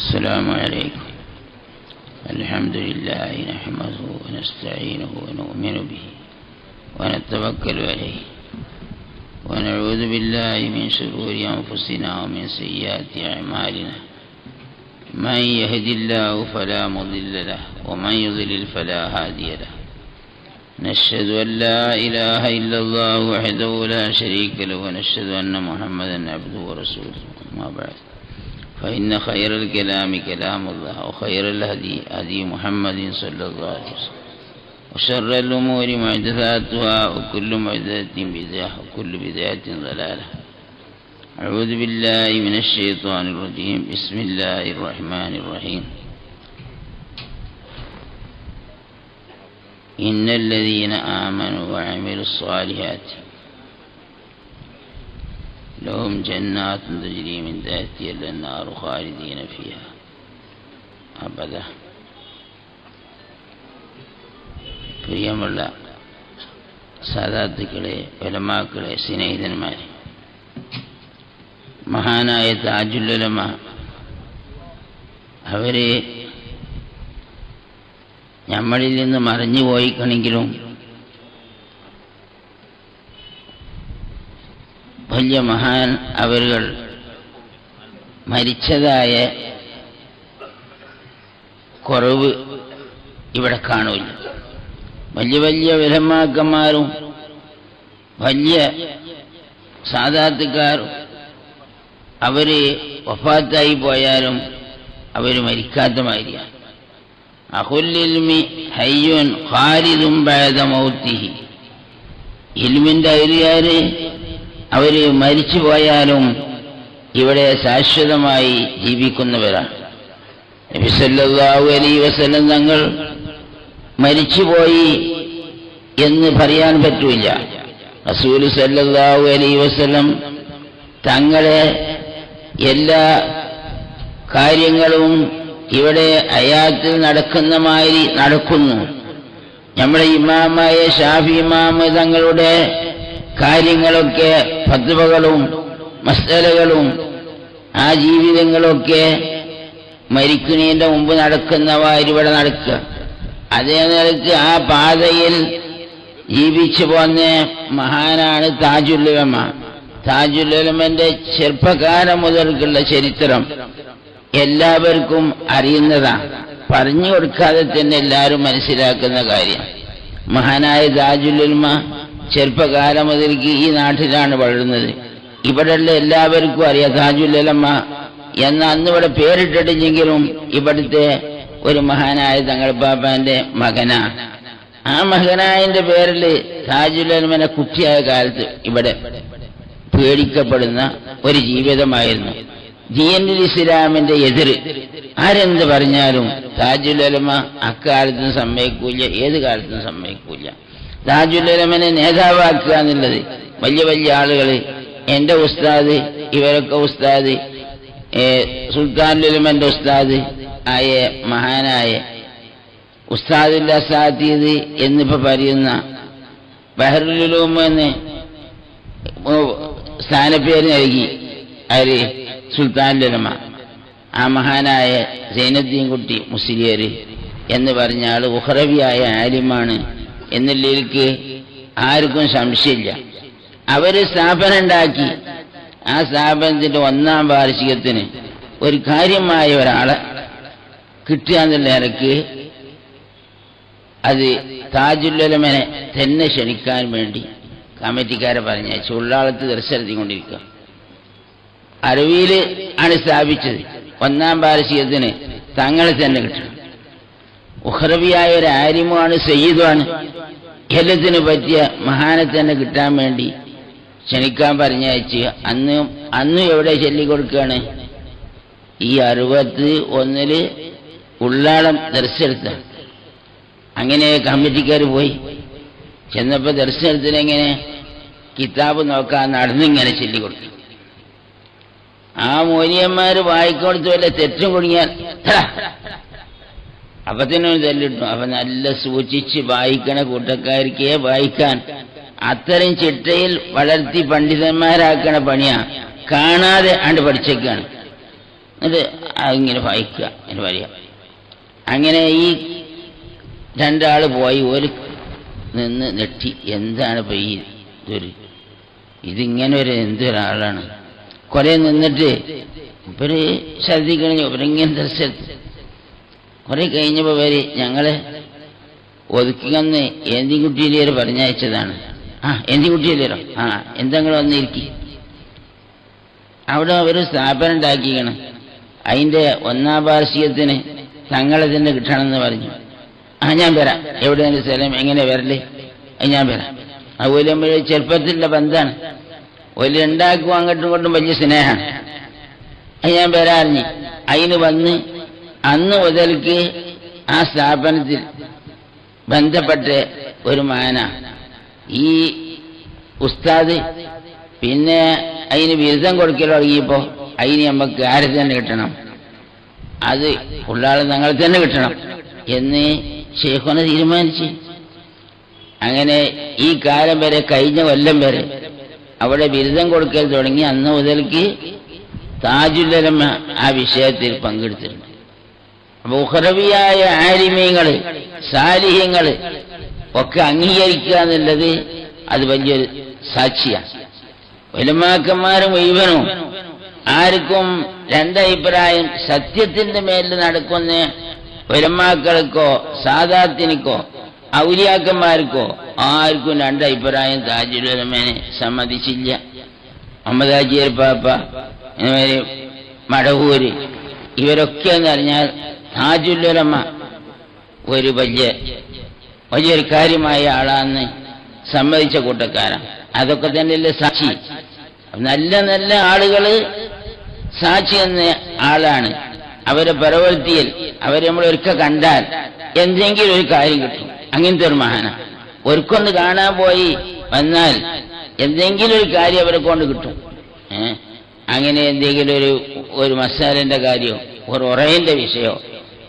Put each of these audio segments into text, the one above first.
السلام عليكم. الحمد لله نحمده ونستعينه ونؤمن به ونتوكل عليه. ونعوذ بالله من شرور أنفسنا ومن سيئات أعمالنا. من يهد الله فلا مضل له ومن يضلل فلا هادي له. نشهد أن لا إله إلا الله وحده لا شريك له ونشهد أن محمدا عبده ورسوله. أما بعد. فإن خير الكلام كلام الله وخير الهدي هدي محمد صلى الله عليه وسلم. وشر الأمور محدثاتها وكل محدثة بدعة وكل بدعة ضلالة. أعوذ بالله من الشيطان الرجيم. بسم الله الرحمن الرحيم. إن الذين آمنوا وعملوا الصالحات لهم جنات تجري من تحتها الأنهار خالدين فيها أبدا പ്രിയമുള്ള സാധാത്തുക്കളെ വലമാക്കളെ സ്നേഹിതന്മാരെ മഹാനായ താജുല്ലമ അവര് നമ്മളിൽ നിന്ന് മറഞ്ഞു പോയിക്കണെങ്കിലും വലിയ മഹാൻ അവരുകൾ മരിച്ചതായ കുറവ് ഇവിടെ കാണൂല്ല വലിയ വലിയ വിലമാക്കന്മാരും വലിയ സാധാർത്ഥക്കാർ അവർ വഫാത്തായി പോയാലും അവർ മരിക്കാത്ത മാതിരിയാണ്. അഹുല്ലിൽമി ഹയ്യുൻ ഖാലിദും ബഅദ മൗത്തിഹി. അയലുകാര് അവർ മരിച്ചു പോയാലും ഇവിടെ ശാശ്വതമായി ജീവിക്കുന്നവരാണ്. നബിസല്ലാഹു അലൈ വസല്ലം തങ്ങൾ മരിച്ചുപോയി എന്ന് പറയാൻ പറ്റൂല റസൂൽ സല്ലാഹു അലൈ വസല്ലം തങ്ങളെ എല്ലാ കാര്യങ്ങളും ഇവിടെ അയാത്തിൽ നടക്കുന്ന മാതിരി നടക്കുന്നു. നമ്മുടെ ഇമാമായ ഷാഫി ഇമാമ തങ്ങളുടെ കാര്യങ്ങളൊക്കെ പദ്വകളും മസലകളും ആ ജീവിതങ്ങളൊക്കെ മരിക്കുന്നതിന്റെ മുമ്പ് നടക്കുന്നവ ഇവിടെ നടക്കുക. അതേ നിലയ്ക്ക് ആ പാതയിൽ ജീവിച്ചു പോന്ന മഹാനാണ് താജുല്ലുലമ താജുല്ലുലമന്റെ ചെറുപ്പകാലം മുതൽക്കുള്ള ചരിത്രം എല്ലാവർക്കും അറിയുന്നതാണ് പറഞ്ഞു കൊടുക്കാതെ തന്നെ എല്ലാവരും മനസ്സിലാക്കുന്ന കാര്യം. മഹാനായ താജുല്ലുൽമ ചെറുപ്പകാലം മുതൽക്ക് ഈ നാട്ടിലാണ് വളരുന്നത്. ഇവിടെയുള്ള എല്ലാവർക്കും അറിയാം താജുല്ലമ്മ എന്ന അന്ന് ഇവിടെ പേരിട്ടിട്ടില്ലെങ്കിലും ഇവിടുത്തെ ഒരു മഹാനായ തങ്ങൾ പാപ്പാന്റെ മകനാ. ആ മകനായന്റെ പേരിൽ താജുല്ലമ്മനെ കുട്ടിയായ കാലത്ത് ഇവിടെ പേടിക്കപ്പെടുന്ന ഒരു ജീവിതമായിരുന്നു. ദീനുൽ ഇസ്ലാമിന്റെ എതിര്. ആരെന്ത് പറഞ്ഞാലും താജുലമ അക്കാലത്തും സമ്മതിക്കൂല ഏത് കാലത്തും സമ്മതിക്കൂല താജുലമനെ നേതാവാക്കുക എന്നുള്ളത് വലിയ വലിയ ആളുകൾ എന്റെ ഉസ്താദ് ഇവരൊക്കെ ഉസ്താദ് സുൽത്താനുലമന്റെ ഉസ്താദ് ആയ മഹാനായ ഉസ്താദില്ല സാത്തീത് എന്നിപ്പോ പറയുന്ന ബഹറുലുലൂം എന്ന് സ്ഥാനപ്പേര് നൽകി ആര് സുൽത്താനുലമ. ആ മഹാനായ സൈനദ്ദീൻ കുട്ടി മുസ്ലിയർ എന്ന് പറഞ്ഞ ആൾ ഉഹ്റവിയായ ആലിമാണ് എന്നുള്ളതിലേക്ക് ആർക്കും സംശയമില്ല. അവർ സ്ഥാപനം ഉണ്ടാക്കി. ആ സ്ഥാപനത്തിന്റെ ഒന്നാം വാർഷികത്തിന് ഒരു കാര്യമായ ഒരാളെ കിട്ടുക എന്നുള്ള നിലയ്ക്ക് അത് താജുല്ലമനെ തന്നെ ക്ഷണിക്കാൻ വേണ്ടി കമ്മിറ്റിക്കാരെ പറഞ്ഞയച്ചു ഉള്ളാളത്ത് ദർശനത്തിക്കൊണ്ടിരിക്കുക അരവിയിൽ ആണ് സ്ഥാപിച്ചത്. ഒന്നാം വാർഷികത്തിന് തങ്ങളെ തന്നെ കിട്ടണം. ഉഹ്റബിയായ ഒരു ആരിമുമാണ് സയ്യിദുമാണ് ഖലത്തിന് പറ്റിയ മഹാനെ തന്നെ കിട്ടാൻ വേണ്ടി ക്ഷണിക്കാൻ പറഞ്ഞയച്ച് അന്ന് അന്ന് എവിടെ ചൊല്ലിക്കൊടുക്കുകയാണ്? ഈ അറുപത്തി ഒന്നിൽ ഉള്ളാളം ദർശനത്ത അങ്ങനെ കമ്മിറ്റിക്കാർ പോയി. ചെന്നപ്പോ ദർശനത്തിന് എങ്ങനെ? കിതാബ് നോക്കാൻ നടന്നിങ്ങനെ ചൊല്ലിക്കൊടുത്തു. ആ മോനിയന്മാര് വായിക്കൊടുത്ത് വല്ല തെറ്റും കുടുങ്ങിയാൽ അപ്പൊ തന്നെ തല്ലിട്ടു. അപ്പൊ നല്ല സൂക്ഷിച്ച് വായിക്കണ കൂട്ടക്കാർക്കേ വായിക്കാൻ. അത്തരം ചിട്ടയിൽ വളർത്തി പണ്ഡിതന്മാരാക്കണ പണിയാ. കാണാതെ ആണ്ട് പഠിച്ചേക്കാണ്. എന്നിട്ട് ഇങ്ങനെ വായിക്കുക എന്ന് വലിയ അങ്ങനെ ഈ രണ്ടാൾ പോയി ഒരു നിന്ന് നെട്ടി. എന്താണ് ഇപ്പൊ ഈ ഇതൊരു? ഇതിങ്ങനെ ഒരു എന്തൊരാളാണ്? കുറെ നിന്നിട്ട് ഇവർ ശ്രദ്ധിക്കണെങ്കിൽ ഇവരിങ്ങനെ സ്ഥലത്ത് കുറെ കഴിഞ്ഞപ്പോ വരെ ഞങ്ങൾ ഒതുക്കിന്ന് ഏന്തിക്കുട്ടിയിലേര് പറഞ്ഞയച്ചതാണ്. ആ ഏന്തിക്കുട്ടിയിലേരോ ആ എന്തെങ്കിലും വന്നിരിക്കി. അവിടെ ഒരു സ്ഥാപനം ഉണ്ടാക്കിക്കണം. അതിന്റെ ഒന്നാം വാർഷികത്തിന് തങ്ങളെ തന്നെ കിട്ടണമെന്ന് പറഞ്ഞു. ആ ഞാൻ വരാം. എവിടെയാണ് സ്ഥലം? എങ്ങനെ വരൽ? അത് ഞാൻ വരാം. അതുപോലെ നമ്മൾ ചെറുപ്പത്തിലുള്ള ബന്ധാണ്. ഒരു ഉണ്ടാക്കും അങ്ങോട്ടും ഇങ്ങോട്ടും വലിയ സ്നേഹമാണ്. അത് ഞാൻ വരാറിഞ്ഞ് അതിന് വന്ന് അന്ന് മുതൽക്ക് ആ സ്ഥാപനത്തിൽ ബന്ധപ്പെട്ട് ഒരു മാന. ഈ ഉസ്താദ് പിന്നെ അതിന് ബിരുദം കൊടുക്കൽ തുടങ്ങിയപ്പോ അതിന് നമുക്ക് ആരെ തന്നെ കിട്ടണം? അത് ഉള്ളാളെ ഞങ്ങൾ തന്നെ കിട്ടണം എന്ന് ഷെയ്ഖോനെ തീരുമാനിച്ച്. അങ്ങനെ ഈ കാലം വരെ കഴിഞ്ഞ കൊല്ലം വരെ അവിടെ ബിരുദം കൊടുക്കൽ തുടങ്ങി. അന്ന് മുതൽക്ക് താജുല്ലരമ്മ ആ വിഷയത്തിൽ പങ്കെടുത്തിട്ടുണ്ട് അപ്പൊ ഉഹറവിയായ ആരിമീങ്ങൾ സാലിഹ്യങ്ങൾ ഒക്കെ അംഗീകരിക്കുക എന്നുള്ളത് അത് വലിയൊരു സാക്ഷിയാണ്. വലുമാക്കന്മാർ മുഴുവനും ആർക്കും രണ്ടഭിപ്രായം സത്യത്തിന്റെ മേലിൽ നടക്കുന്ന വലമാക്കൾക്കോ സാദാത്തിനിക്കോ ഔലിയാക്കന്മാർക്കോ ആർക്കും രണ്ടഭിപ്രായം താജുലമേനെ സമ്മതിച്ചില്ല. അമ്മദാജിയർ പാപ്പ ഇവർ മടവൂര് ഇവരൊക്കെ എന്ന് പറഞ്ഞാൽ താജുല്ലമ ഒരു വലിയ വലിയൊരു കാര്യമായ ആളാന്ന് സമ്മതിച്ച കൂട്ടക്കാരാണ് അതൊക്കെ തന്നെയല്ലേ സാക്ഷി? നല്ല നല്ല ആളുകൾ സാക്ഷി എന്ന ആളാണ്. അവരെ പരവർത്തിയിൽ അവരെ നമ്മൾ ഒരിക്കൽ കണ്ടാൽ എന്തെങ്കിലും ഒരു കാര്യം കിട്ടും. അങ്ങനത്തെ ഒരു മഹാന. ഒരുക്കൊന്ന് കാണാൻ പോയി വന്നാൽ എന്തെങ്കിലും ഒരു കാര്യം അവരെ കൊണ്ട് കിട്ടും. അങ്ങനെ എന്തെങ്കിലും ഒരു ഒരു മസാലന്റെ കാര്യമോ ഒരു ഉറയിന്റെ വിഷയമോ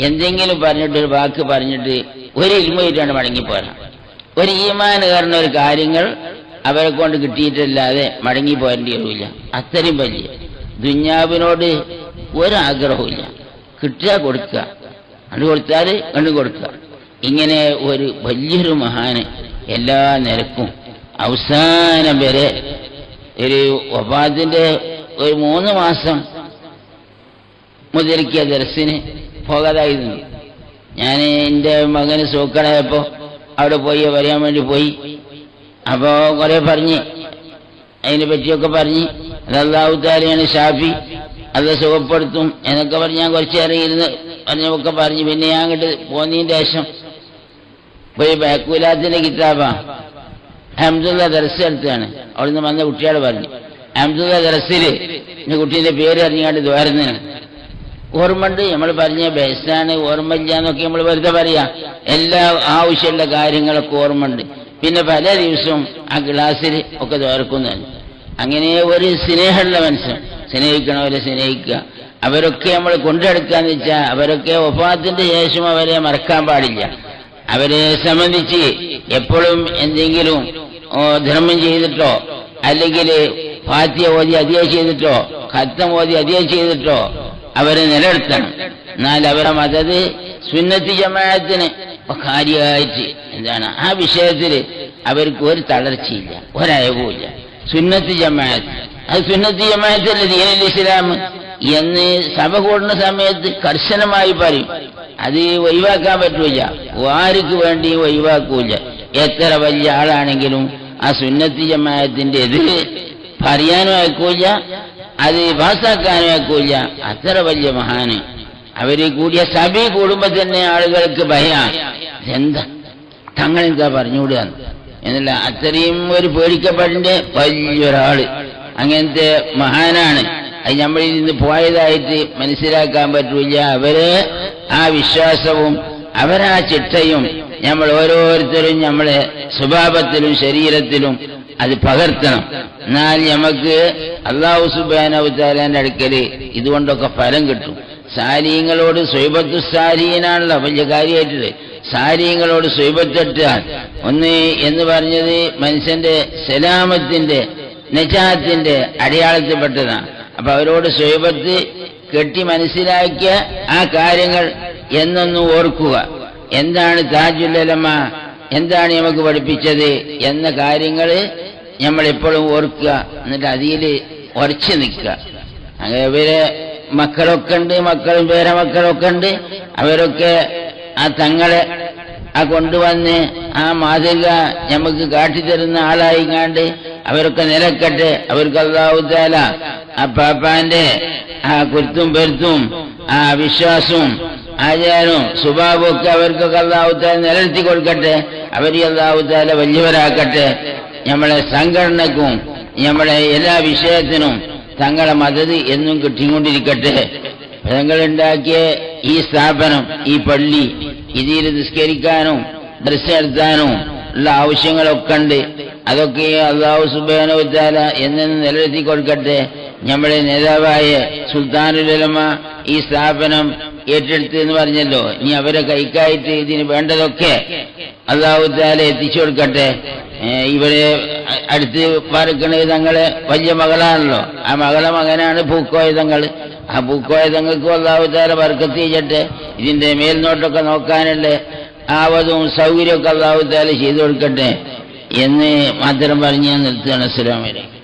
എന്തെങ്കിലും പറഞ്ഞിട്ട് ഒരു വാക്ക് പറഞ്ഞിട്ട് ഒരു ഇൽമയിട്ടാണ് മടങ്ങിപ്പോരാ. ഒരു ഈമാൻ കാരണം ഒരു കാര്യങ്ങൾ അവരെ കൊണ്ട് കിട്ടിയിട്ടല്ലാതെ മടങ്ങി പോരേണ്ടി വരില്ല. അത്രയും വലിയ. ദുഞ്ഞാവിനോട് ഒരാഗ്രഹവുമില്ല. കിട്ടുക കൊടുക്കുക കണ്ടു കൊടുത്താൽ കണ്ടു കൊടുക്കുക ഇങ്ങനെ ഒരു വലിയൊരു മഹാന് എല്ലാ നിരക്കും അവസാനം വരെ ഒരു ഒപാദിന്റെ ഒരു മൂന്ന് മാസം മുതലിക്കിയ ദർശന് പോകാതായിരുന്നു. ഞാൻ എന്റെ മകന് സൂക്കടായപ്പോ അവിടെ പോയി വരാൻ വേണ്ടി പോയി. അപ്പോ കുറെ പറഞ്ഞ് അതിനെ പറ്റിയൊക്കെ പറഞ്ഞ് അത് അള്ളാഹു ഷാഫി അത് സുഖപ്പെടുത്തും എന്നൊക്കെ പറഞ്ഞ് ഞാൻ കുറച്ച് ഇറങ്ങിയിരുന്ന് പറഞ്ഞൊക്കെ പറഞ്ഞ് പിന്നെ ഞാൻ അങ്ങോട്ട് പോന്നതിന് ശേഷം പോയി ബാക്കൂലാത്തിന്റെ കിതാബാ. അഹമ്മദുള്ള ദർസ് എടുത്താണ് അവിടുന്ന് വന്ന കുട്ടിയോട് പറഞ്ഞു അഹമ്മദുള്ള ദർസിൽ എന്റെ കുട്ടീന്റെ പേര് അറിഞ്ഞാണ്ട് ദ്വാരുന്നതാണ് ഓർമ്മണ്ട് നമ്മൾ പറഞ്ഞ ബേസാണ് ഓർമ്മയില്ല എന്നൊക്കെ നമ്മൾ വെറുതെ പറയാ. എല്ലാ ആവശ്യമുള്ള കാര്യങ്ങളൊക്കെ ഓർമ്മയുണ്ട്. പിന്നെ പല ദിവസവും ആ ഗ്ലാസ്സിൽ ഒക്കെ തോർക്കുന്നതാണ്. അങ്ങനെ ഒരു സ്നേഹമുള്ള മനുഷ്യൻ. സ്നേഹിക്കണവരെ സ്നേഹിക്കുക. അവരൊക്കെ നമ്മൾ കൊണ്ടെടുക്കാന്ന് വെച്ചാൽ അവരൊക്കെ ഒഫാത്തിന്റെ ശേഷം അവരെ മറക്കാൻ പാടില്ല. അവരെ സംബന്ധിച്ച് എപ്പോഴും എന്തെങ്കിലും ധർമ്മം ചെയ്തിട്ടോ അല്ലെങ്കിൽ ഫാത്തിയ ഓതി അധികം ചെയ്തിട്ടോ ഖത്തം ഓതി അധികം ചെയ്തിട്ടോ അവരെ നിലനിർത്തണം. എന്നാൽ അവരെ മതത് സുന്നത്തി ജമാഅത്തിന് കാര്യമായിട്ട് എന്താണ്? ആ വിഷയത്തിൽ അവർക്ക് ഒരു തളർച്ചയില്ല ഒരയവുമില്ല. സുന്നത്തി ജമാഅത്ത്. അത് സുന്നത്തി ജമാഅത്തല്ല ദീനൽ ഇസ്ലാം എന്ന് സഭ കൂടുന്ന സമയത്ത് കർശനമായി പറയും. അത് ഒഴിവാക്കാൻ പറ്റൂല. ആർക്ക് വേണ്ടി ഒഴിവാക്കൂല. എത്ര വലിയ ആളാണെങ്കിലും ആ സുന്നത്തി ജമാഅത്തിന്റെ എതിര് പറയാനും അയക്കൂല. അത് പാസ്സാക്കാനേ കൂല അത്ര വലിയ മഹാന്. അവർ കൂടിയ സഭ കൂടുമ്പോ തന്നെ ആളുകൾക്ക് ഭയ. എന്താ തങ്ങൾ എന്താ പറഞ്ഞുകൂടുക എന്നല്ല അത്രയും ഒരു പേടിക്കപ്പെടേണ്ട വലിയൊരാൾ. അങ്ങനത്തെ മഹാനാണ്. അത് നമ്മളിൽ നിന്ന് പോയതായിട്ട് മനസ്സിലാക്കാൻ പറ്റൂല അവർ ആ വിശ്വാസവും അവരാ ചിട്ടയും നമ്മൾ ഓരോരുത്തരും നമ്മളെ സ്വഭാവത്തിലും ശരീരത്തിലും അത് പകർത്തണം. എന്നാൽ നമുക്ക് അള്ളാഹു സുബാനവതാലാന്റെ അടുക്കൽ ഇതുകൊണ്ടൊക്കെ ഫലം കിട്ടും. സാരീങ്ങളോട് സ്വൈബത്തു സാരീനാണല്ലോ വലിയ കാര്യമായിട്ടത് സാരീങ്ങളോട് സ്വൈബത്തെട്ടാൽ ഒന്ന് എന്ന് പറഞ്ഞത് മനുഷ്യന്റെ സലാമത്തിന്റെ നജാത്തിന്റെ അടയാളത്തിൽപ്പെട്ടതാണ്. അപ്പൊ അവരോട് സ്വൈബത്ത് കെട്ടി മനസ്സിലാക്കിയ ആ കാര്യങ്ങൾ എന്നൊന്നും ഓർക്കുക. എന്താണ് താജുല്ലലമ്മ എന്താണ് നമുക്ക് പഠിപ്പിച്ചത്? എന്ന കാര്യങ്ങൾ നമ്മൾ എപ്പോഴും ഓർക്കുക എന്നിട്ട് അതിൽ ഉറച്ചു നിൽക്കുക. അങ്ങനെ ഇവരെ മക്കളൊക്കെ ഉണ്ട് മക്കളും പേരമക്കളൊക്കെ ഉണ്ട്. അവരൊക്കെ ആ തങ്ങളെ ആ കൊണ്ടുവന്ന് ആ മാതൃക നമുക്ക് കാട്ടിത്തരുന്ന ആളായിങ്ങാണ്ട് അവരൊക്കെ നിലക്കട്ടെ അവർക്ക് അള്ളാഹുത്താല ആ പാപ്പാന്റെ ആ കുരുത്തും പെരുത്തും ആ വിശ്വാസവും ആചാരവും സ്വഭാവവും ഒക്കെ അവർക്കൊക്കെ അതാവുത്താല നിലനിർത്തി കൊടുക്കട്ടെ. അവർ അതാവുത്താല വലിയവരാക്കട്ടെ. നമ്മളെ സംഘടനക്കും നമ്മളെ എല്ലാ വിഷയത്തിനും തങ്ങളെ മദത് എന്നും കിട്ടിക്കൊണ്ടിരിക്കട്ടെ. തങ്ങളുണ്ടാക്കിയ ഈ സ്ഥാപനം ഈ പള്ളി ഇതിൽ നിസ്കരിക്കാനും ഡ്രസ് നടത്താനും ഉള്ള ആവശ്യങ്ങളൊക്കെ ഉണ്ട്. അതൊക്കെ അള്ളാഹു സുബാനുത്താല എന്നും നിലനിർത്തി കൊടുക്കട്ടെ. നമ്മുടെ നേതാവായ സുൽത്താനുലമ ഈ സ്ഥാപനം ഏറ്റെടുത്ത് എന്ന് പറഞ്ഞല്ലോ. ഇനി അവരെ കൈക്കായിട്ട് ഇതിന് വേണ്ടതൊക്കെ അള്ളാഹുത്താല എത്തിച്ചു കൊടുക്കട്ടെ. അ- അടുത്ത് പാർക്കണ തങ്ങളെ വലിയ മകളാണല്ലോ. ആ മകളെ മകനാണ് പൂക്കോയ തങ്ങൾ ആ പൂക്കോയതങ്ങൾക്ക് അള്ളാഹുത്താല വർക്കത്ത് ഇതിന്റെ മേൽനോട്ടൊക്കെ നോക്കാനുണ്ട് ആവതും സൗകര്യമൊക്കെ അള്ളാഹുത്താല ചെയ്തു കൊടുക്കട്ടെ എന്ന് മാത്രം പറഞ്ഞ് ഞാൻ നിർത്തുകയാണ്. അസ്സലാമലൈക്കും